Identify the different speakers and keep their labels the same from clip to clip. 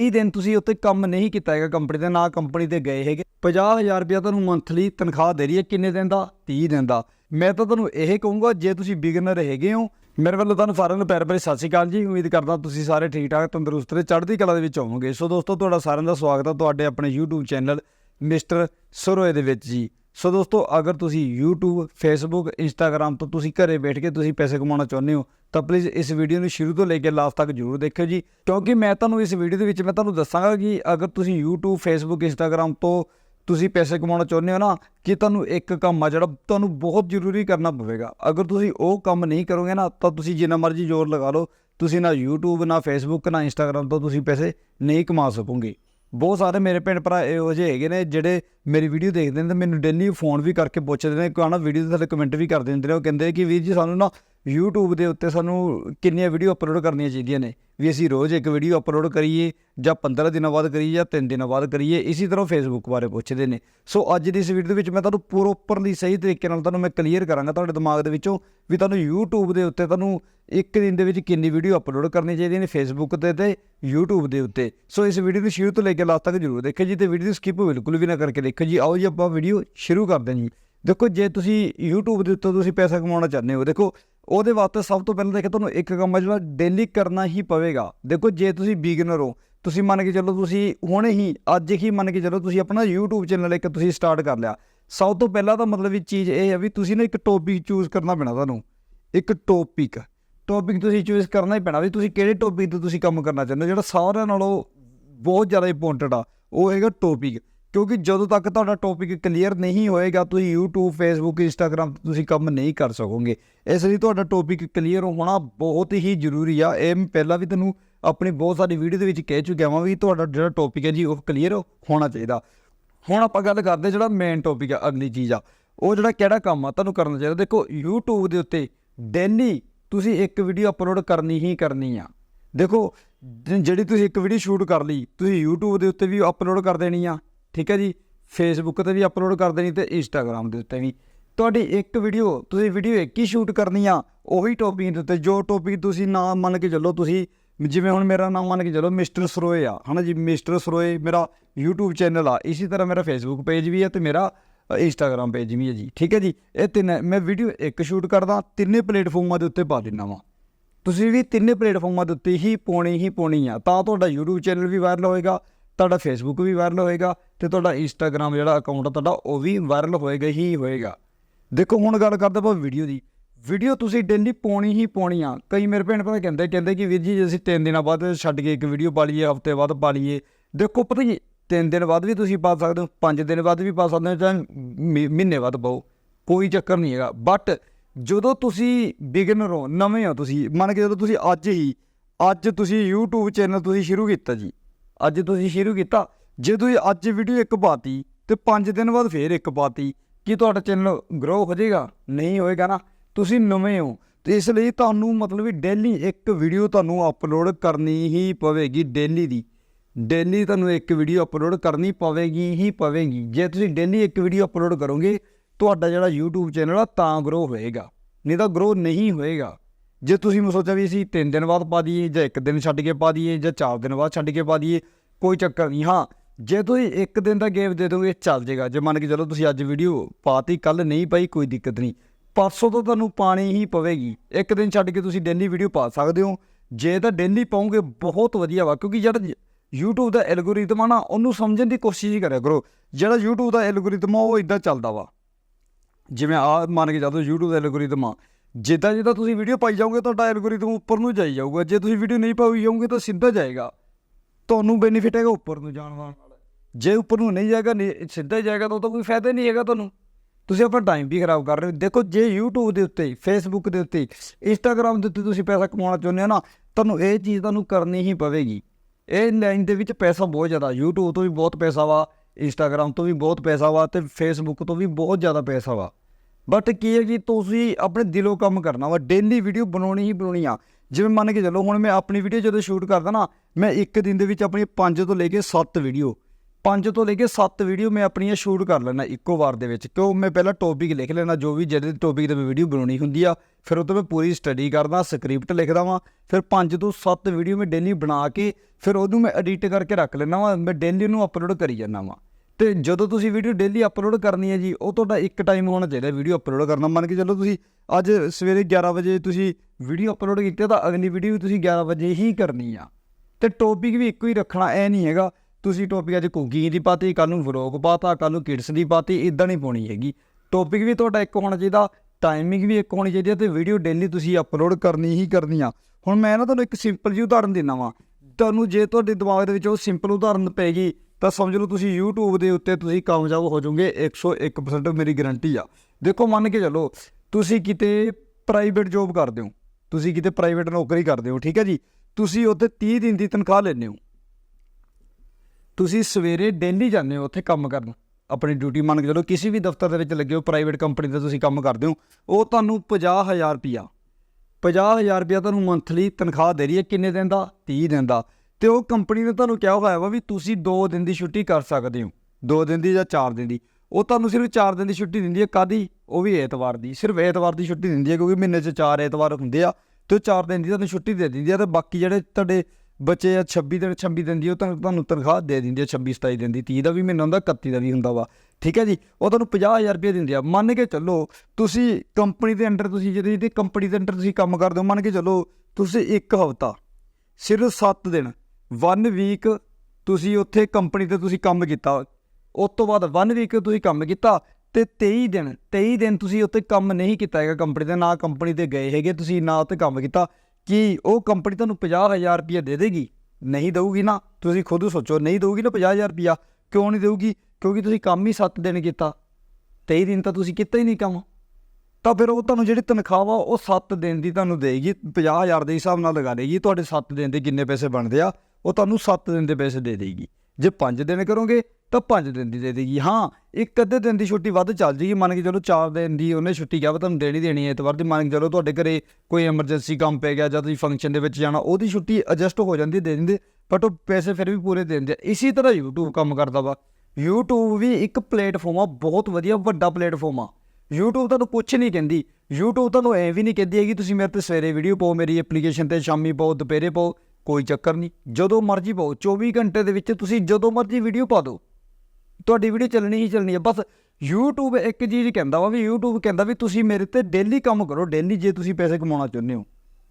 Speaker 1: ਇਹ ਦਿਨ ਤੁਸੀਂ ਉੱਤੇ ਕੰਮ ਨਹੀਂ ਕੀਤਾ ਹੈਗਾ ਕੰਪਨੀ ਦੇ, ਨਾ ਕੰਪਨੀ ਤੇ ਗਏ ਹੈਗੇ। 50000 ਰੁਪਇਆ ਤੁਹਾਨੂੰ ਮੰਥਲੀ ਤਨਖਾਹ ਦੇ ਰਹੀ ਹੈ। ਕਿੰਨੇ ਦਿਨ ਦਾ? 30 ਦਿਨ ਦਾ। ਮੈਂ ਤਾਂ ਤੁਹਾਨੂੰ ਇਹ ਕਹੂੰਗਾ, ਜੇ ਤੁਸੀਂ ਬਿਗਨਰ ਹੈਗੇ ਹੋ, ਮੇਰੇ ਵੱਲੋਂ ਤੁਹਾਨੂੰ ਸਾਰਿਆਂ ਨੂੰ ਪਿਆਰ ਭਰੀ ਸਤਿ ਸ਼੍ਰੀ ਅਕਾਲ ਜੀ। ਉਮੀਦ ਕਰਦਾ ਤੁਸੀਂ ਸਾਰੇ ਠੀਕ ਠਾਕ, ਤੰਦਰੁਸਤ ਤੇ ਚੜ੍ਹਦੀ ਕਲਾ ਦੇ ਵਿੱਚ ਹੋਵੋਗੇ। ਸੋ ਦੋਸਤੋ, ਤੁਹਾਡਾ ਸਾਰਿਆਂ ਦਾ ਸਵਾਗਤ ਹੈ ਤੁਹਾਡੇ ਆਪਣੇ YouTube ਚੈਨਲ ਮਿਸਟਰ ਸਰੋਏ ਦੇ ਵਿੱਚ ਜੀ। ਸੋ ਦੋਸਤੋ, ਅਗਰ ਤੁਸੀਂ YouTube, Facebook, Instagram ਤੋਂ ਤੁਸੀਂ ਘਰੇ ਬੈਠ ਕੇ ਤੁਸੀਂ ਪੈਸੇ ਕਮਾਉਣਾ ਚਾਹੁੰਦੇ ਹੋ ਤਾਂ ਪਲੀਜ਼ ਇਸ ਵੀਡੀਓ ਨੂੰ ਸ਼ੁਰੂ ਤੋਂ ਲੈ ਕੇ ਲਾਸਟ ਤੱਕ ਜਰੂਰ ਦੇਖਿਓ ਜੀ। ਕਿਉਂਕਿ ਮੈਂ ਤੁਹਾਨੂੰ ਇਸ ਵੀਡੀਓ ਦੇ ਵਿੱਚ ਮੈਂ ਤੁਹਾਨੂੰ ਦੱਸਾਂਗਾ ਕਿ ਅਗਰ ਤੁਸੀਂ YouTube, Facebook, Instagram ਤੋਂ ਤੁਸੀਂ ਪੈਸੇ ਕਮਾਉਣਾ ਚਾਹੁੰਦੇ ਹੋ ਨਾ, ਕਿ ਤੁਹਾਨੂੰ ਇੱਕ ਕੰਮ ਆ ਜਿਹੜਾ ਤੁਹਾਨੂੰ ਬਹੁਤ ਜ਼ਰੂਰੀ ਕਰਨਾ ਪਵੇਗਾ। ਅਗਰ ਤੁਸੀਂ ਉਹ ਕੰਮ ਨਹੀਂ ਕਰੋਗੇ ਨਾ, ਤਾਂ ਤੁਸੀਂ ਜਿੰਨਾ ਮਰਜ਼ੀ ਜ਼ੋਰ ਲਗਾ ਲਓ, ਤੁਸੀਂ ਨਾ YouTube, ਨਾ Facebook, ਨਾ Instagram ਤੋਂ ਤੁਸੀਂ ਪੈਸੇ ਨਹੀਂ ਕਮਾ ਸਕੋਗੇ। ਬਹੁਤ ਸਾਰੇ ਮੇਰੇ ਭੈਣ ਭਰਾ ਇਹੋ ਜਿਹੇ ਹੈਗੇ ਨੇ ਜਿਹੜੇ ਮੇਰੀ ਵੀਡੀਓ ਦੇਖਦੇ ਨੇ ਤੇ ਮੈਨੂੰ ਡੇਲੀ ਫੋਨ ਵੀ ਕਰਕੇ ਪੁੱਛਦੇ ਨੇ ਕਿਉਂ ਨਾ ਵੀਡੀਓ ਦੇ ਥੱਲੇ ਕਮੈਂਟ ਵੀ ਕਰ ਦਿੰਦੇ ਨੇ। ਉਹ ਕਹਿੰਦੇ ਕਿ ਵੀਰ ਜੀ ਸਾਨੂੰ ਨਾ YouTube ਦੇ ਉੱਤੇ ਸਾਨੂੰ ਕਿੰਨੀਆਂ ਵੀਡੀਓ ਅਪਲੋਡ ਕਰਨੀਆਂ ਚਾਹੀਦੀਆਂ ਨੇ? ਵੀ ਅਸੀਂ ਰੋਜ਼ ਇੱਕ ਵੀਡੀਓ ਅਪਲੋਡ ਕਰੀਏ, ਜਾਂ 15 ਦਿਨਾਂ ਬਾਅਦ ਕਰੀਏ, ਜਾਂ 3 ਦਿਨਾਂ ਬਾਅਦ ਕਰੀਏ, ਇਸੇ ਤਰ੍ਹਾਂ ਫੇਸਬੁੱਕ ਬਾਰੇ ਪੁੱਛਦੇ ਨੇ। ਸੋ ਅੱਜ ਦੀ ਇਸ ਵੀਡੀਓ ਦੇ ਵਿੱਚ ਮੈਂ ਤੁਹਾਨੂੰ ਪ੍ਰੋਪਰਲੀ ਸਹੀ ਤਰੀਕੇ ਨਾਲ ਤੁਹਾਨੂੰ ਮੈਂ ਕਲੀਅਰ ਕਰਾਂਗਾ ਤੁਹਾਡੇ ਦਿਮਾਗ ਦੇ ਵਿੱਚੋਂ ਵੀ ਤੁਹਾਨੂੰ YouTube ਦੇ ਉੱਤੇ ਤੁਹਾਨੂੰ ਇੱਕ ਦਿਨ ਦੇ ਵਿੱਚ ਕਿੰਨੀ ਵੀਡੀਓ ਅਪਲੋਡ ਕਰਨੀ ਚਾਹੀਦੀ ਨੇ ਫੇਸਬੁੱਕ ਤੇ ਤੇ YouTube ਦੇ ਉੱਤੇ। ਸੋ ਇਸ ਵੀਡੀਓ ਨੂੰ ਸ਼ੁਰੂ ਤੋਂ ਲੈ ਕੇ ਲਾਸਟ ਤੱਕ ਜਰੂਰ ਦੇਖਿਓ ਜੀ ਤੇ ਵੀਡੀਓ ਨੂੰ ਸਕਿਪ ਬਿਲਕੁਲ ਵੀ ਨਾ ਕਰਕੇ ਦੇਖਿਓ ਜੀ। ਆਓ ਜੀ ਆਪਾਂ ਵੀਡੀਓ ਸ਼ੁਰੂ ਕਰਦੇ ਹਾਂ ਜੀ। ਦੇਖੋ, ਜੇ ਤੁਸੀਂ YouTube ਦੇ ਉੱਤੇ ਤੁਸੀਂ ਪੈਸਾ ਕਮਾਉਣਾ ਚਾਹੁੰਦੇ ਹੋ, ਦੇਖੋ ਉਹਦੇ ਵਾਸਤੇ ਸਭ ਤੋਂ ਪਹਿਲਾਂ ਦੇਖੋ ਤੁਹਾਨੂੰ ਇੱਕ ਕੰਮ ਆ ਜਿਹੜਾ ਡੇਲੀ ਕਰਨਾ ਹੀ ਪਵੇਗਾ। ਦੇਖੋ, ਜੇ ਤੁਸੀਂ ਬਿਗਨਰ ਹੋ, ਤੁਸੀਂ ਮੰਨ ਕੇ ਚੱਲੋ ਤੁਸੀਂ ਹੁਣੇ ਹੀ, ਅੱਜ ਹੀ ਮੰਨ ਕੇ ਚੱਲੋ ਤੁਸੀਂ ਆਪਣਾ YouTube ਚੈਨਲ ਇੱਕ ਤੁਸੀਂ ਸਟਾਰਟ ਕਰ ਲਿਆ। ਸਭ ਤੋਂ ਪਹਿਲਾਂ ਤਾਂ ਮਤਲਬ ਇਹ ਚੀਜ਼ ਇਹ ਹੈ ਵੀ ਤੁਸੀਂ ਨਾ ਇੱਕ ਟੌਪਿਕ ਚੂਜ਼ ਕਰਨਾ ਪੈਣਾ ਤੁਹਾਨੂੰ। ਇੱਕ ਟੌਪਿਕ ਟੌਪਿਕ ਤੁਸੀਂ ਚੂਜ਼ ਕਰਨਾ ਹੀ ਪੈਣਾ ਵੀ ਤੁਸੀਂ ਕਿਹੜੇ ਟੌਪਿਕ ਤੇ ਤੁਸੀਂ ਕੰਮ ਕਰਨਾ ਚਾਹੁੰਦੇ ਹੋ, ਜਿਹੜਾ ਸਾਰਿਆਂ ਨਾਲੋਂ ਬਹੁਤ ਜ਼ਿਆਦਾ ਇੰਪੋਰਟੈਂਟ ਆ, ਉਹ ਹੈਗਾ ਟੌਪਿਕ ਕਿਉਂਕਿ ਜਦੋਂ ਤੱਕ ਤੁਹਾਡਾ ਟੌਪਿਕ ਕਲੀਅਰ ਨਹੀਂ ਹੋਏਗਾ, ਤੁਸੀਂ YouTube, Facebook, Instagram ਤੇ ਤੁਸੀਂ ਕੰਮ ਨਹੀਂ ਕਰ ਸਕੋਗੇ। ਇਸ ਲਈ ਤੁਹਾਡਾ ਟੌਪਿਕ ਕਲੀਅਰ ਹੋਣਾ ਬਹੁਤ ਹੀ ਜ਼ਰੂਰੀ ਆ। ਇਹ ਮੈਂ ਪਹਿਲਾਂ ਵੀ ਤੁਹਾਨੂੰ ਆਪਣੀ ਬਹੁਤ ਸਾਰੀ ਵੀਡੀਓ ਦੇ ਵਿੱਚ ਕਹਿ ਚੁੱਕਿਆ ਹਾਂ ਵੀ ਤੁਹਾਡਾ ਜਿਹੜਾ ਟੌਪਿਕ ਹੈ ਜੀ, ਉਹ ਕਲੀਅਰ ਹੋਣਾ ਚਾਹੀਦਾ। ਹੁਣ ਆਪਾਂ ਗੱਲ ਕਰਦੇ ਜਿਹੜਾ ਮੇਨ ਟੌਪਿਕ ਆ, ਅਗਲੀ ਚੀਜ਼ ਆ। ਉਹ ਜਿਹੜਾ ਕਿਹੜਾ ਕੰਮ ਆ, ਤੁਹਾਨੂੰ ਕਰਨਾ ਚਾਹੀਦਾ। ਦੇਖੋ, YouTube ਦੇ ਉੱਤੇ ਡੇਲੀ ਤੁਸੀਂ ਇੱਕ ਵੀਡੀਓ ਅਪਲੋਡ ਕਰਨੀ ਹੀ ਕਰਨੀ ਆ। ਦੇਖੋ, ਜਿਹੜੀ ਤੁਸੀਂ ਇੱਕ ਵੀਡੀਓ ਸ਼ੂਟ ਕਰ ਲਈ, ਤੁਸੀਂ YouTube ਦੇ ਉੱਤੇ ਵੀ ਅਪਲੋਡ ਕਰ ਦੇਣੀ ਆ। ਠੀਕ ਹੈ ਜੀ? ਫੇਸਬੁੱਕ ਤੇ ਵੀ ਅਪਲੋਡ ਕਰ ਦੇਣੀ ਤੇ Instagram ਦੇ ਉੱਤੇ ਵੀ। ਤੁਹਾਡੀ ਇੱਕ ਵੀਡੀਓ ਤੁਸੀਂ ਵੀਡੀਓ ਇੱਕ ਹੀ ਸ਼ੂਟ ਕਰਨੀ ਆ, ਉਹੀ ਟੌਪਿਕ ਦੇ ਉੱਤੇ, ਜੋ ਟੌਪਿਕ ਤੁਸੀਂ ਨਾਮ ਮੰਨ ਕੇ ਚੱਲੋ, ਤੁਸੀਂ ਜਿਵੇਂ ਹੁਣ ਮੇਰਾ ਨਾਮ ਮੰਨ ਕੇ ਚੱਲੋ, ਮਿਸਟਰ ਸਰੋਏ ਆ, ਹਨਾ ਜੀ? ਮਿਸਟਰ ਸਰੋਏ ਮੇਰਾ YouTube ਚੈਨਲ ਆ, ਇਸੇ ਤਰ੍ਹਾਂ ਮੇਰਾ Facebook ਪੇਜ ਵੀ ਹੈ ਤੇ ਮੇਰਾ ਇੰਸਟਾਗ੍ਰam ਪੇਜ ਵੀ ਹੈ ਜੀ। ਠੀਕ ਹੈ ਜੀ? ਇਹ ਤਿੰਨ, ਮੈਂ ਵੀਡੀਓ ਇੱਕ ਸ਼ੂਟ ਕਰਦਾ, ਤਿੰਨੇ ਪਲੇਟਫਾਰਮਾਂ ਦੇ ਉੱਤੇ ਪਾ ਦਿੰਦਾ ਵਾਂ। ਤੁਸੀਂ ਵੀ ਤਿੰਨੇ ਪਲੇਟਫਾਰਮਾਂ ਦੇ ਉੱਤੇ ਹੀ ਪਾਉਣੀ ਹੀ ਪਾਉਣੀ ਆ, ਤਾਂ ਤੁਹਾਡਾ YouTube ਚੈਨਲ ਵੀ ਵਾਇਰਲ ਹੋਏਗਾ, ਤੁਹਾਡਾ Facebook ਵੀ ਵਾਇਰਲ ਹੋਏਗਾ ਤੇ ਤੁਹਾਡਾ Instagram ਜਿਹੜਾ ਅਕਾਊਂਟ ਆ ਤੁਹਾਡਾ, ਉਹ ਵੀ ਵਾਇਰਲ ਹੋਏਗਾ, ਹੀ ਹੋਏਗਾ। ਦੇਖੋ, ਹੁਣ ਗੱਲ ਕਰਦੇ ਆਪਾਂ ਵੀਡੀਓ ਦੀ। ਵੀਡੀਓ ਤੁਸੀਂ ਡੇਲੀ ਪਾਉਣੀ ਹੀ ਪਾਉਣੀ ਆ। ਕਈ ਮੇਰੇ ਭੈਣ ਭਰਾ ਕਹਿੰਦੇ ਕਹਿੰਦੇ ਕਿ ਵੀਰ ਜੀ, ਜੇ ਅਸੀਂ 3 ਦਿਨਾਂ ਬਾਅਦ ਛੱਡ ਕੇ ਇੱਕ ਵੀਡੀਓ ਪਾ ਲਈਏ, ਹਫ਼ਤੇ ਬਾਅਦ ਪਾ ਲਈਏ, ਦੇਖੋ, ਪਤਾ ਕੀ 3 ਦਿਨ ਬਾਅਦ ਵੀ ਤੁਸੀਂ ਪਾ ਸਕਦੇ ਹੋ 5 ਦਿਨ ਬਾਅਦ ਵੀ ਪਾ ਸਕਦੇ ਹੋ, ਜਾਂ ਮਹੀਨੇ ਬਾਅਦ ਪਾਓ, ਕੋਈ ਚੱਕਰ ਨਹੀਂ ਹੈਗਾ। ਬਟ ਜਦੋਂ ਤੁਸੀਂ ਬਿਗਨਰ ਹੋ, ਨਵੇਂ ਹੋ ਤੁਸੀਂ, ਮੰਨ ਕੇ ਜਦੋਂ ਤੁਸੀਂ ਅੱਜ ਹੀ, ਅੱਜ ਤੁਸੀਂ YouTube ਚੈਨਲ ਤੁਸੀਂ ਸ਼ੁਰੂ ਕੀਤਾ ਜੀ। ਅੱਜ ਤੁਸੀਂ ਸ਼ੁਰੂ ਕੀਤਾ ਜੇ ਤੁਸੀਂ ਅੱਜ ਵੀਡੀਓ ਇੱਕ ਪਾਤੀ ਤੇ 5 ਦਿਨ ਬਾਅਦ ਫੇਰ ਇੱਕ ਪਾਤੀ, ਕੀ ਤੁਹਾਡਾ ਚੈਨਲ ਗਰੋ ਹੋ ਜਾਏਗਾ? ਨਹੀਂ ਹੋਏਗਾ ਨਾ। ਤੁਸੀਂ ਨਵੇਂ ਹੋ, ਤੇ ਇਸ ਲਈ ਤੁਹਾਨੂੰ ਮਤਲਬ ਵੀ ਡੇਲੀ ਇੱਕ ਵੀਡੀਓ ਤੁਹਾਨੂੰ ਅਪਲੋਡ ਕਰਨੀ ਹੀ ਪਵੇਗੀ ਡੇਲੀ ਦੀ। ਡੇਲੀ ਤੁਹਾਨੂੰ ਇੱਕ ਵੀਡੀਓ ਅਪਲੋਡ ਕਰਨੀ ਪਵੇਗੀ ਹੀ ਪਵੇਗੀ। ਜੇ ਤੁਸੀਂ ਡੇਲੀ ਇੱਕ ਵੀਡੀਓ ਅਪਲੋਡ ਕਰੋਗੇ, ਤੁਹਾਡਾ ਜਿਹੜਾ YouTube ਚੈਨਲ ਆ, ਤਾਂ ਗਰੋ ਹੋਏਗਾ। ਨਹੀਂ ਤਾਂ ਗਰੋ ਨਹੀਂ ਹੋਏਗਾ। ਜੇ ਤੁਸੀਂ ਮੈਂ ਸੋਚਿਆ ਵੀ ਅਸੀਂ 3 ਦਿਨ ਬਾਅਦ ਪਾ ਦਈਏ, ਜਾਂ ਇੱਕ ਦਿਨ ਛੱਡ ਕੇ ਪਾ ਦਈਏ, ਜਾਂ 4 ਦਿਨ ਬਾਅਦ ਛੱਡ ਕੇ ਪਾ ਦਈਏ, ਕੋਈ ਚੱਕਰ ਨਹੀਂ। ਹਾਂ ਜੇ ਤੁਸੀਂ ਇੱਕ ਦਿਨ ਦਾ ਗੇਪ ਦੇ ਦੋਗੇ, ਚੱਲ ਜਾਏਗਾ ਜੇ ਮੰਨ ਕੇ ਚਲੋ ਤੁਸੀਂ ਅੱਜ ਵੀਡੀਓ ਪਾਤੀ ਕੱਲ ਨਹੀਂ ਪਾਈ, ਕੋਈ ਦਿੱਕਤ ਨਹੀਂ। ਪਰਸੋਂ ਤੋਂ ਤੁਹਾਨੂੰ ਪਾਣੀ ਹੀ ਪਵੇਗੀ। ਇੱਕ ਦਿਨ ਛੱਡ ਕੇ ਤੁਸੀਂ ਡੇਲੀ ਵੀਡੀਓ ਪਾ ਸਕਦੇ ਹੋ। ਜੇ ਤਾਂ ਡੇਲੀ ਪਾਉਂਗੇ, ਬਹੁਤ ਵਧੀਆ ਵਾ। ਕਿਉਂਕਿ ਜਿਹੜਾ YouTube ਦਾ ਐਲਗੋਰਿਦਮ ਆ ਨਾ, ਉਹਨੂੰ ਸਮਝਣ ਦੀ ਕੋਸ਼ਿਸ਼ ਹੀ ਕਰਿਆ ਕਰੋ। ਜਿਹੜਾ YouTube ਦਾ ਐਲਗੋਰਿਦਮ ਆ, ਉਹ ਇਦਾਂ ਚੱਲਦਾ ਵਾ। ਜਿਵੇਂ ਆ ਮੰਨ ਕੇ ਚੱਲੋ YouTube ਦਾ ਐਲਗੋਰਿਦਮ ਆ। ਜਿੱਦਾਂ ਜਿੱਦਾਂ ਤੁਸੀਂ ਵੀਡੀਓ ਪਾਈ ਜਾਓਗੇ, ਤੁਹਾਡਾ ਐਲਗੋਰਿਦਮ ਉੱਪਰ ਨੂੰ ਜਾਈ ਜਾਊਗਾ। ਜੇ ਤੁਸੀਂ ਵੀਡੀਓ ਨਹੀਂ ਪਾਈ ਜਾਓਗੇ ਤਾਂ ਸਿੱਧਾ ਜਾਏਗਾ। ਤੁਹਾਨੂੰ ਬੈਨੀਫਿਟ ਹੈਗਾ ਉੱਪਰ ਨੂੰ ਜਾਣ ਦਾ। ਜੇ ਉੱਪਰ ਨੂੰ ਨਹੀਂ ਜਾਏਗਾ, ਨਹੀਂ- ਸਿੱਧਾ ਹੀ ਜਾਏਗਾ ਤਾਂ ਉਹ ਤਾਂ ਕੋਈ ਫਾਇਦਾ ਨਹੀਂ ਹੈਗਾ ਤੁਹਾਨੂੰ। ਤੁਸੀਂ ਆਪਣਾ ਟਾਈਮ ਵੀ ਖਰਾਬ ਕਰ ਰਹੇ ਹੋ। ਦੇਖੋ, ਜੇ YouTube ਦੇ ਉੱਤੇ, Facebook ਦੇ ਉੱਤੇ, Instagram ਦੇ ਉੱਤੇ ਤੁਸੀਂ ਪੈਸਾ ਕਮਾਉਣਾ ਚਾਹੁੰਦੇ ਹੋ ਨਾ, ਤੁਹਾਨੂੰ ਇਹ ਚੀਜ਼ ਤੁਹਾਨੂੰ ਕਰਨੀ ਹੀ ਪਵੇਗੀ। ਇਹ ਲਾਈਨ ਦੇ ਵਿੱਚ ਪੈਸਾ ਬਹੁਤ ਜ਼ਿਆਦਾ, YouTube ਤੋਂ ਵੀ ਬਹੁਤ ਪੈਸਾ ਵਾ, Instagram ਤੋਂ ਵੀ ਬਹੁਤ ਪੈਸਾ ਵਾ ਤੇ Facebook ਤੋਂ ਵੀ ਬਹੁਤ ਜ਼ਿਆਦਾ ਪੈਸਾ ਵਾ। ਬਟ ਕੀ ਹੈ ਕਿ ਤੁਸੀਂ ਆਪਣੇ ਦਿਲੋਂ ਕੰਮ ਕਰਨਾ ਵਾ ਡੇਲੀ ਵੀਡੀਓ ਬਣਾਉਣੀ ਹੀ ਬਣਾਉਣੀ ਆ। ਜਿਵੇਂ ਮੰਨ ਕੇ ਚੱਲੋ, ਹੁਣ ਮੈਂ ਆਪਣੀ ਵੀਡੀਓ ਜਦੋਂ ਸ਼ੂਟ ਕਰਦਾ ਨਾ, ਮੈਂ ਇੱਕ ਦਿਨ ਦੇ ਵਿੱਚ ਆਪਣੀ 5 ਤੋਂ ਲੈ ਕੇ 7 ਵੀਡੀਓ 5 ਤੋਂ ਲੈ ਕੇ 7 ਵੀਡੀਓ ਮੈਂ ਆਪਣੀਆਂ ਸ਼ੂਟ ਕਰ ਲੈਣਾ ਇੱਕੋ ਵਾਰ ਦੇ ਵਿੱਚ। ਕਿਉਂ? ਮੈਂ ਪਹਿਲਾਂ ਟੌਪਿਕ ਲਿਖ ਲੈਣਾ ਜੋ ਵੀ ਜਿਹੜੇ ਟੌਪਿਕ ਤੇ ਮੈਂ ਵੀਡੀਓ ਬਣਾਉਣੀ ਹੁੰਦੀ ਆ, ਫਿਰ ਉਹ ਤੋਂ ਮੈਂ ਪੂਰੀ ਸਟੱਡੀ ਕਰਦਾ ਸਕ੍ਰਿਪਟ ਲਿਖਦਾ ਵਾਂ, ਫਿਰ 5 ਤੋਂ 7 ਵੀਡੀਓ ਮੈਂ ਡੇਲੀ ਬਣਾ ਕੇ, ਫਿਰ ਉਹਨੂੰ ਮੈਂ ਐਡਿਟ ਕਰਕੇ ਰੱਖ ਲੈਣਾ ਵਾਂ, ਮੈਂ ਡੇਲੀ ਉਹਨੂੰ ਅਪਲੋਡ ਕਰੀ ਜਾਂਦਾ ਵਾਂ। ਤੇ ਜਦੋਂ ਤੁਸੀਂ ਵੀਡੀਓ ਡੇਲੀ ਅਪਲੋਡ ਕਰਨੀ ਹੈ ਜੀ, ਉਹ ਤੁਹਾਡਾ ਇੱਕ ਟਾਈਮ ਹੋਣਾ ਚਾਹੀਦਾ ਵੀਡੀਓ ਅਪਲੋਡ ਕਰਨਾ। ਮੰਨ ਕੇ ਚੱਲੋ ਤੁਸੀਂ ਅੱਜ ਸਵੇਰੇ 11 ਵਜੇ ਤੁਸੀਂ ਵੀਡੀਓ ਅਪਲੋਡ ਕੀਤੀ, ਤਾਂ ਅਗਲੀ ਵੀਡੀਓ ਵੀ ਤੁਸੀਂ 11 ਵਜੇ ਹੀ ਕਰਨੀ ਆ। ਤੇ ਟੌਪਿਕ ਵੀ ਇੱਕੋ ਹੀ ਰੱਖਣਾ ਐ ਨਹੀਂ ਹੈਗਾ ਤੁਸੀਂ ਟੌਪਿਕ ਅੱਜ ਕੁਕਿੰਗ ਦੀ ਪਾਤੀ ਕੱਲ ਨੂੰ ਵਲੌਗ ਪਾਤਾ ਕੱਲ ਨੂੰ ਕਿਡਸ ਦੀ ਪਾਤੀ ਇਦਾਂ ਨਹੀਂ ਪਾਉਣੀ ਹੈਗੀ। ਟੌਪਿਕ ਵੀ ਤੁਹਾਡਾ ਇੱਕ ਹੋਣਾ ਚਾਹੀਦਾ ਟਾਈਮਿੰਗ ਵੀ ਇੱਕ ਹੋਣੀ ਚਾਹੀਦੀ ਹੈ ਤੇ ਵੀਡੀਓ ਡੇਲੀ ਤੁਸੀਂ ਅਪਲੋਡ ਕਰਨੀ ਹੀ ਕਰਨੀ ਆ। ਹੁਣ ਮੈਂ ਨਾ ਤੁਹਾਨੂੰ ਇੱਕ ਸਿੰਪਲ ਜਿਹੀ ਉਦਾਹਰਨ ਦਿੰਦਾ ਵਾਂ। ਤੁਹਾਨੂੰ ਜੇ ਤੁਹਾਡੇ ਦਿਮਾਗ ਦੇ ਵਿੱਚ ਉਹ ਸਿੰਪਲ ਉਦਾਹਰਨ ਪੈ ਗਈ ਤਾਂ ਸਮਝ ਲਓ ਤੁਸੀਂ YouTube ਦੇ ਉੱਤੇ ਤੁਸੀਂ ਕਾਮਯਾਬ ਹੋ ਜਾਓਗੇ 101% ਮੇਰੀ ਗਾਰੰਟੀ ਆ। ਦੇਖੋ, ਮੰਨ ਕੇ ਚੱਲੋ, ਤੁਸੀਂ ਕਿਤੇ ਪ੍ਰਾਈਵੇਟ ਜੌਬ ਕਰਦੇ ਹੋ, ਤੁਸੀਂ ਕਿਤੇ ਪ੍ਰਾਈਵੇਟ ਨੌਕਰੀ ਕਰਦੇ ਹੋ, ਠੀਕ ਹੈ ਜੀ? ਤੁਸੀਂ ਉੱਥੇ 30 ਦਿਨ ਦੀ ਤਨਖਾਹ ਲੈਂਦੇ ਹੋ। ਤੁਸੀਂ ਸਵੇਰੇ ਡੇਲੀ ਜਾਂਦੇ ਹੋ ਉੱਥੇ ਕੰਮ ਕਰਨ। ਆਪਣੀ ਡਿਊਟੀ ਮੰਨ ਕੇ ਚਲੋ ਕਿਸੇ ਵੀ ਦਫ਼ਤਰ ਦੇ ਵਿੱਚ ਲੱਗੇ ਹੋ ਪ੍ਰਾਈਵੇਟ ਕੰਪਨੀ ਦਾ ਤੁਸੀਂ ਕੰਮ ਕਰਦੇ ਹੋ, ਉਹ ਤੁਹਾਨੂੰ 50000 ਰੁਪਿਆ 50000 ਰੁਪਿਆ ਤੁਹਾਨੂੰ ਮੰਥਲੀ ਤਨਖਾਹ ਦੇ ਰਹੀ ਹੈ ਕਿੰਨੇ ਦਿਨ ਦਾ? 30 ਦਿਨ ਦਾ। ਤੇ ਉਹ ਕੰਪਨੀ ਨੇ ਤੁਹਾਨੂੰ ਕਿਹਾ ਹੋਇਆ ਵਾ ਵੀ ਤੁਸੀਂ 2 ਦਿਨ ਦੀ ਛੁੱਟੀ ਕਰ ਸਕਦੇ ਹੋ। 2 ਦਿਨ ਦੀ ਜਾਂ 4 ਦਿਨ ਦੀ। ਉਹ ਤੁਹਾਨੂੰ ਸਿਰਫ 4 ਦਿਨ ਦੀ ਛੁੱਟੀ ਦਿੰਦੀ ਹੈ। ਕਾਦੀ ਉਹ ਵੀ ਐਤਵਾਰ ਦੀ। ਸਿਰਫ ਐਤਵਾਰ ਦੀ ਛੁੱਟੀ ਦਿੰਦੀ ਹੈ ਕਿਉਂਕਿ ਮਹੀਨੇ 'ਚ 4 ਐਤਵਾਰ ਹੁੰਦੇ ਆ ਤੇ ਉਹ 4 ਦਿਨ ਦੀ ਤੁਹਾਨੂੰ ਛੁੱਟੀ ਦੇ ਦਿੰਦੀ ਹੈ ਤੇ ਬਾਕੀ ਜਿਹੜੇ ਤੁਹਾਡੇ ਬੱਚੇ ਆ 26 ਦਿਨ 26 ਦਿਨ ਦੀ, ਉਹ ਤੁਹਾਨੂੰ ਤੁਹਾਨੂੰ ਤਨਖਾਹ ਦੇ ਦਿੰਦੀ ਆ 26 27 ਦਿਨ ਦੀ 30 ਦਾ ਵੀ ਮਹੀਨਾ ਹੁੰਦਾ 31 ਦਾ ਵੀ ਹੁੰਦਾ ਵਾ। ਠੀਕ ਹੈ ਜੀ? ਉਹ ਤੁਹਾਨੂੰ 50000 ਰੁਪਏ ਦਿੰਦੇ ਆ। ਮੰਨ ਕੇ ਚੱਲੋ, ਤੁਸੀਂ ਕੰਪਨੀ ਦੇ ਅੰਡਰ ਤੁਸੀਂ ਜਿਹੜੀ ਦੀ ਕੰਪਨੀ ਦੇ ਅੰਡਰ ਤੁਸੀਂ ਕੰਮ ਕਰਦੇ ਹੋ, ਮੰਨ ਕੇ ਚੱਲੋ, ਤੁਸੀਂ ਇੱਕ ਹਫ਼ਤਾ, ਸਿਰਫ 7 ਦਿਨ 1 ਵੀਕ ਤੁਸੀਂ ਉੱਥੇ ਕੰਪਨੀ ਤੇ ਤੁਸੀਂ ਕੰਮ ਕੀਤਾ। ਉਸ ਤੋਂ ਬਾਅਦ 1 ਵੀਕ ਤੁਸੀਂ ਕੰਮ ਕੀਤਾ ਤੇ 23 ਦਿਨ 23 ਦਿਨ ਤੁਸੀਂ ਉੱਥੇ ਕੰਮ ਨਹੀਂ ਕੀਤਾ ਹੈਗਾ, ਕੰਪਨੀ ਤੇ ਨਾ ਕੰਪਨੀ ਤੇ ਗਏ ਹੈਗੇ ਤੁਸੀਂ, ਨਾ ਉੱਥੇ ਕੰਮ ਕੀਤਾ। ਕਿ ਉਹ ਕੰਪਨੀ ਤੁਹਾਨੂੰ 50000 ਰੁਪਏ ਦੇ ਦੇਗੀ। ਨਹੀਂ ਦੇਊਗੀ ਨਾ। ਤੁਸੀਂ ਖੁਦ ਸੋਚੋ, ਨਹੀਂ ਦੇਊਗੀ ਨਾ 50000 ਰੁਪਿਆ ਕਿਉਂ ਨਹੀਂ ਦੇਊਗੀ? ਕਿਉਂਕਿ ਤੁਸੀਂ ਕੰਮ ਹੀ 7 ਦਿਨ ਕੀਤਾ। 23 ਦਿਨ ਤਾਂ ਤੁਸੀਂ ਕੀਤਾ ਹੀ ਨਹੀਂ ਕੰਮ। ਤਾਂ ਫਿਰ ਉਹ ਤੁਹਾਨੂੰ ਜਿਹੜੀ ਤਨਖਾਹ ਆ ਉਹ 7 ਦਿਨ ਦੀ ਤੁਹਾਨੂੰ ਦੇਗੀ। 50000 ਦੇ ਹਿਸਾਬ ਨਾਲ ਲਗਾ ਦੇਗੀ। ਤੁਹਾਡੇ 7 ਦਿਨ ਦੇ ਕਿੰਨੇ ਪੈਸੇ ਬਣਦੇ ਆ, ਉਹ ਤੁਹਾਨੂੰ 7 ਦਿਨ ਦੇ ਪੈਸੇ ਦੇ ਦੇਗੀ। ਜੇ 5 ਦਿਨ ਕਰੋਗੇ ਤਾਂ 5 ਦਿਨ ਦੀ ਦੇ ਦੇਗੀ। ਹਾਂ, ਇੱਕ ਅੱਧੇ ਦਿਨ ਦੀ ਛੁੱਟੀ ਵੱਧ ਚੱਲ ਜੇਗੀ। ਮੰਨ ਕੇ ਚਲੋ 4 ਦਿਨ ਦੀ ਉਹਨੇ ਛੁੱਟੀ ਕਿਹਾ ਵਾ ਤੁਹਾਨੂੰ ਦੇਣੀ ਦੇਣੀ ਹੈ ਐਤਵਾਰ ਦੀ। ਮੰਨ ਕੇ ਚਲੋ ਤੁਹਾਡੇ ਘਰੇ ਕੋਈ ਐਮਰਜੈਂਸੀ ਕੰਮ ਪੈ ਗਿਆ ਜਾਂ ਤੁਸੀਂ ਫੰਕਸ਼ਨ ਦੇ ਵਿੱਚ ਜਾਣਾ, ਉਹਦੀ ਛੁੱਟੀ ਐਡਜਸਟ ਹੋ ਜਾਂਦੀ ਦੇ ਦਿੰਦੇ ਬਟ ਉਹ ਪੈਸੇ ਫਿਰ ਵੀ ਪੂਰੇ ਦੇ ਦਿੰਦੇ ਆ। ਇਸੇ ਤਰ੍ਹਾਂ YouTube ਕੰਮ ਕਰਦਾ ਵਾ। YouTube ਵੀ ਇੱਕ ਪਲੇਟਫਾਰਮ ਆ, ਬਹੁਤ ਵਧੀਆ ਵੱਡਾ ਪਲੇਟਫਾਰਮ ਆ। YouTube ਤੁਹਾਨੂੰ ਕੁਛ ਨਹੀਂ ਕਹਿੰਦੀ। YouTube ਤੁਹਾਨੂੰ ਐ ਵੀ ਨਹੀਂ ਕਹਿੰਦੀ ਹੈਗੀ, ਤੁਸੀਂ ਮੇਰੇ ਤੇ ਸਵੇਰੇ ਵੀਡੀਓ ਪਾਓ, ਮੇਰੀ ਐਪਲੀਕੇਸ਼ਨ ਤੇ ਸ਼ਾਮੀ ਪਾਓ, ਦੁਪਹਿਰੇ ਪਾਓ, ਕੋਈ ਚੱਕਰ ਨਹੀਂ। ਜਦੋਂ ਮਰਜ਼ੀ ਪਾਓ 24 ਘੰਟੇ ਦੇ ਵਿੱਚ ਤੁਸੀਂ ਜਦੋਂ ਮਰਜ਼ੀ ਵੀਡੀਓ ਪਾ ਦਿਓ। ਤੁਹਾਡੀ ਵੀਡੀਓ ਚੱਲਣੀ ਹੀ ਚੱਲਣੀ ਹੈ। ਬਸ YouTube ਇੱਕ ਚੀਜ਼ ਕਹਿੰਦਾ ਵਾ ਵੀ YouTube ਕਹਿੰਦਾ ਵੀ ਤੁਸੀਂ ਮੇਰੇ ਤੇ ਡੇਲੀ ਕੰਮ ਕਰੋ ਡੇਲੀ ਜੇ ਤੁਸੀਂ ਪੈਸੇ ਕਮਾਉਣਾ ਚਾਹੁੰਦੇ ਹੋ।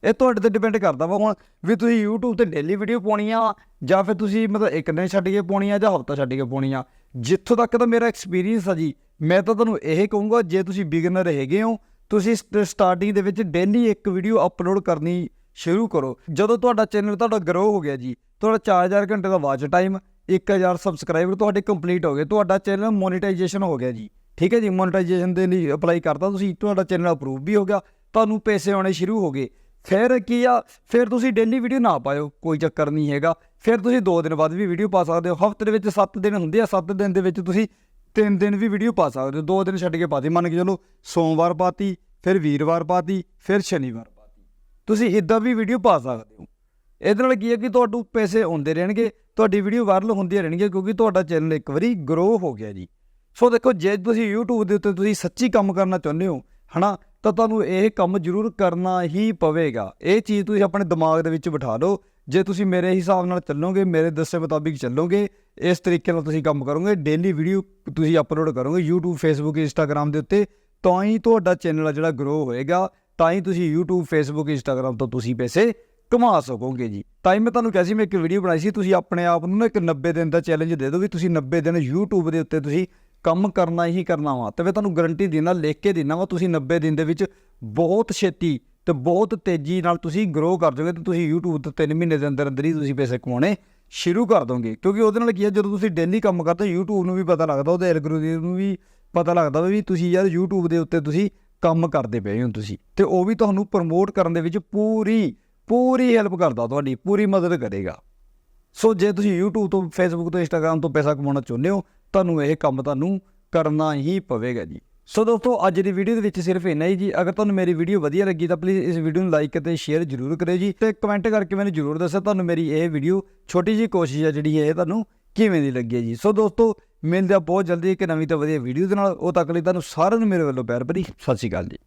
Speaker 1: ਇਹ ਤੁਹਾਡੇ ਤੇ ਡਿਪੈਂਡ ਕਰਦਾ ਵਾ ਹੁਣ ਵੀ ਤੁਸੀਂ YouTube ਤੇ ਡੇਲੀ ਵੀਡੀਓ ਪਾਉਣੀ ਆ ਜਾਂ ਫਿਰ ਤੁਸੀਂ ਮਤਲਬ ਇੱਕ ਦਿਨ ਛੱਡ ਕੇ ਪਾਉਣੀ ਆ ਜਾਂ ਹਫਤਾ ਛੱਡ ਕੇ ਪਾਉਣੀ ਆ ਜਿੱਥੋਂ ਤੱਕ ਤਾਂ ਮੇਰਾ ਐਕਸਪੀਰੀਅੰਸ ਆ ਜੀ, ਮੈਂ ਤਾਂ ਤੁਹਾਨੂੰ ਇਹ ਕਹੂੰਗਾ, ਜੇ ਤੁਸੀਂ ਬਿਗਨਰ ਹੈਗੇ ਹੋ, ਤੁਸੀਂ ਸਟਾਰਟਿੰਗ ਦੇ ਵਿੱਚ ਡੇਲੀ ਇੱਕ ਵੀਡੀਓ ਅਪਲੋਡ ਕਰਨੀ ਸ਼ੁਰੂ ਕਰੋ। ਜਦੋਂ ਤੁਹਾਡਾ ਚੈਨਲ ਤੁਹਾਡਾ ਗਰੋ ਹੋ ਗਿਆ ਜੀ, ਤੁਹਾਡਾ 4000 ਘੰਟੇ ਦਾ ਵਾਚ ਟਾਈਮ 1000 ਸਬਸਕ੍ਰਾਈਬਰ ਤੁਹਾਡੇ ਕੰਪਲੀਟ ਹੋ ਗਏ। ਤੁਹਾਡਾ ਚੈਨਲ ਮੋਨੇਟਾਈਜੇਸ਼ਨ ਹੋ ਗਿਆ ਜੀ। ਠੀਕ ਹੈ ਜੀ? ਮੋਨੇਟਾਈਜੇਸ਼ਨ ਦੇ ਲਈ ਅਪਲਾਈ ਕਰਤਾ ਤੁਸੀਂ, ਤੁਹਾਡਾ ਚੈਨਲ ਅਪਰੂਵ ਵੀ ਹੋ ਗਿਆ। ਤੁਹਾਨੂੰ ਪੈਸੇ ਆਉਣੇ ਸ਼ੁਰੂ ਹੋ ਗਏ। ਫਿਰ ਕੀ ਆ? ਫਿਰ ਤੁਸੀਂ ਡੇਲੀ ਵੀਡੀਓ ਨਾ ਪਾਇਓ, ਕੋਈ ਚੱਕਰ ਨਹੀਂ ਹੈਗਾ। ਫਿਰ ਤੁਸੀਂ 2 ਦਿਨ ਬਾਅਦ ਵੀ ਵੀਡੀਓ ਪਾ ਸਕਦੇ ਹੋ। ਹਫ਼ਤੇ ਦੇ ਵਿੱਚ 7 ਦਿਨ ਹੁੰਦੇ ਆ। 7 ਦਿਨ ਦੇ ਵਿੱਚ ਤੁਸੀਂ 3 ਦਿਨ ਵੀ ਵੀਡੀਓ ਪਾ ਸਕਦੇ ਹੋ। 2 ਦਿਨ ਛੱਡ ਕੇ ਪਾਤੀ, ਮੰਨ ਕੇ ਚਲੋ ਸੋਮਵਾਰ ਪਾਤੀ, ਫਿਰ ਵੀਰਵਾਰ ਪਾਤੀ, ਫਿਰ ਸ਼ਨੀਵਾਰ ਪਾਤੀ। ਤੁਸੀਂ ਇਦਾਂ ਵੀ ਵੀਡੀਓ ਪਾ ਸਕਦੇ ਹੋ। ਇਹਦੇ ਨਾਲ ਕੀ ਹੈ ਕਿ ਤੁਹਾਨੂੰ ਪੈਸੇ ਆਉਂਦੇ ਰਹਿਣਗੇ, ਤੁਹਾਡੀ ਵੀਡੀਓ ਵਾਇਰਲ ਹੁੰਦੀਆਂ ਰਹਿਣਗੀਆਂ ਕਿਉਂਕਿ ਤੁਹਾਡਾ ਚੈਨਲ ਇੱਕ ਵਾਰੀ ਗਰੋ ਹੋ ਗਿਆ ਜੀ। ਸੋ ਦੇਖੋ, ਜੇ ਤੁਸੀਂ YouTube ਦੇ ਉੱਤੇ ਤੁਸੀਂ ਸੱਚੀ ਕੰਮ ਕਰਨਾ ਚਾਹੁੰਦੇ ਹੋ, ਹਨਾ, ਤਾਂ ਤੁਹਾਨੂੰ ਇਹ ਕੰਮ ਜ਼ਰੂਰ ਕਰਨਾ ਹੀ ਪਵੇਗਾ। ਇਹ ਚੀਜ਼ ਤੁਸੀਂ ਆਪਣੇ ਦਿਮਾਗ ਦੇ ਵਿੱਚ ਬਿਠਾ ਲਓ। ਜੇ ਤੁਸੀਂ ਮੇਰੇ ਹਿਸਾਬ ਨਾਲ ਚੱਲੋਗੇ, ਮੇਰੇ ਦੱਸੇ ਮੁਤਾਬਿਕ ਚੱਲੋਗੇ, ਇਸ ਤਰੀਕੇ ਨਾਲ ਤੁਸੀਂ ਕੰਮ ਕਰੋਗੇ ਡੇਲੀ ਵੀਡੀਓ ਤੁਸੀਂ ਅਪਲੋਡ ਕਰੋਗੇ YouTube, Facebook, Instagram ਦੇ ਉੱਤੇ, ਤਾਂ ਹੀ ਤੁਹਾਡਾ ਚੈਨਲ ਆ ਜਿਹੜਾ ਗਰੋ ਹੋਏਗਾ, ਤਾਂ ਹੀ ਤੁਸੀਂ YouTube, Facebook, Instagram ਤੋਂ ਤੁਸੀਂ ਪੈਸੇ ਕਮਾ ਸਕੋਗੇ ਜੀ। ਤਾਂ ਹੀ ਮੈਂ ਤੁਹਾਨੂੰ ਕਿਹਾ ਸੀ, ਮੈਂ ਇੱਕ ਵੀਡੀਓ ਬਣਾਈ ਸੀ, ਤੁਸੀਂ ਆਪਣੇ ਆਪ ਨੂੰ ਨਾ ਇੱਕ 90 ਦਿਨ ਦਾ ਚੈਲੰਜ ਦੇ ਦਿਓ ਵੀ ਤੁਸੀਂ 90 ਦਿਨ YouTube ਦੇ ਉੱਤੇ ਤੁਸੀਂ ਕੰਮ ਕਰਨਾ ਹੀ ਕਰਨਾ ਵਾ। ਤੇ ਮੈਂ ਤੁਹਾਨੂੰ ਗਾਰੰਟੀ ਦੇਣਾ ਲਿਖ ਕੇ ਦੇਣਾ ਵਾ, ਤੁਸੀਂ 90 ਦਿਨ ਦੇ ਵਿੱਚ ਬਹੁਤ ਛੇਤੀ ਤੇ ਬਹੁਤ ਤੇਜ਼ੀ ਨਾਲ ਤੁਸੀਂ ਗਰੋ ਕਰ ਜਾਓਗੇ ਤੇ ਤੁਸੀਂ YouTube ਤੋਂ 3 ਮਹੀਨੇ ਦੇ ਅੰਦਰ ਅੰਦਰ ਹੀ ਤੁਸੀਂ ਪੈਸੇ ਕਮਾਉਣੇ ਸ਼ੁਰੂ ਕਰ ਦੋਗੇ। ਕਿਉਂਕਿ ਉਹਦੇ ਨਾਲ ਕੀ ਹੈ ਜਦੋਂ ਤੁਸੀਂ ਡੇਲੀ ਕੰਮ ਕਰਦੇ ਹੋ, YouTube ਨੂੰ ਵੀ ਪਤਾ ਲੱਗਦਾ, ਉਹਦੇ ਐਲਗੋਰਿਥਮ ਨੂੰ ਵੀ ਪਤਾ ਲੱਗਦਾ ਵੀ ਤੁਸੀਂ ਯਾਰ YouTube ਦੇ ਉੱਤੇ ਤੁਸੀਂ ਕੰਮ ਕਰਦੇ ਪਏ ਹੋ ਤੁਸੀਂ। ਤੇ ਉਹ ਵੀ ਤੁਹਾਨੂੰ ਪ੍ਰਮੋਟ ਕਰਨ ਦੇ ਵਿੱਚ ਪੂਰੀ ਪੂਰੀ ਹੈਲਪ ਕਰਦਾ ਤੁਹਾਡੀ, ਪੂਰੀ ਮਦਦ ਕਰੇਗਾ। ਸੋ ਜੇ ਤੁਸੀਂ YouTube ਤੋਂ, Facebook ਤੋਂ, Instagram ਤੋਂ ਪੈਸਾ ਕਮਾਉਣਾ ਚਾਹੁੰਦੇ ਹੋ, ਤੁਹਾਨੂੰ ਇਹ ਕੰਮ ਤੁਹਾਨੂੰ ਕਰਨਾ ਹੀ ਪਵੇਗਾ ਜੀ। ਸੋ ਦੋਸਤੋ, ਅੱਜ ਦੀ ਵੀਡੀਓ ਦੇ ਵਿੱਚ ਸਿਰਫ ਇੰਨਾ ਹੀ ਜੀ। ਅਗਰ ਤੁਹਾਨੂੰ ਮੇਰੀ ਵੀਡੀਓ ਵਧੀਆ ਲੱਗੀ ਤਾਂ ਪਲੀਜ਼ ਇਸ ਵੀਡੀਓ ਨੂੰ ਲਾਈਕ ਅਤੇ ਸ਼ੇਅਰ ਜ਼ਰੂਰ ਕਰਿਓ ਜੀ ਤੇ ਕਮੈਂਟ ਕਰਕੇ ਮੈਨੂੰ ਜ਼ਰੂਰ ਦੱਸੋ ਤੁਹਾਨੂੰ ਮੇਰੀ ਇਹ ਵੀਡੀਓ ਛੋਟੀ ਜੀ ਕੋਸ਼ਿਸ਼ ਹੈ ਜਿਹੜੀ ਹੈ ਇਹ ਤੁਹਾਨੂੰ ਕਿਵੇਂ ਦੀ ਲੱਗੀ ਹੈ ਜੀ। ਸੋ ਦੋਸਤੋ, ਮਿਲਦੇ ਆ ਬਹੁਤ ਜਲਦੀ ਇੱਕ ਨਵੀਂ ਤੇ ਵਧੀਆ ਵੀਡੀਓ ਦੇ ਨਾਲ। ਉਹ ਤੱਕ ਲਈ ਤੁਹਾਨੂੰ ਸਾਰਿਆਂ ਨੂੰ ਮੇਰੇ ਵੱਲੋਂ ਪਿਆਰ ਭਰੀ ਸਤਿ ਸ਼੍ਰੀ ਅਕਾਲ ਜੀ।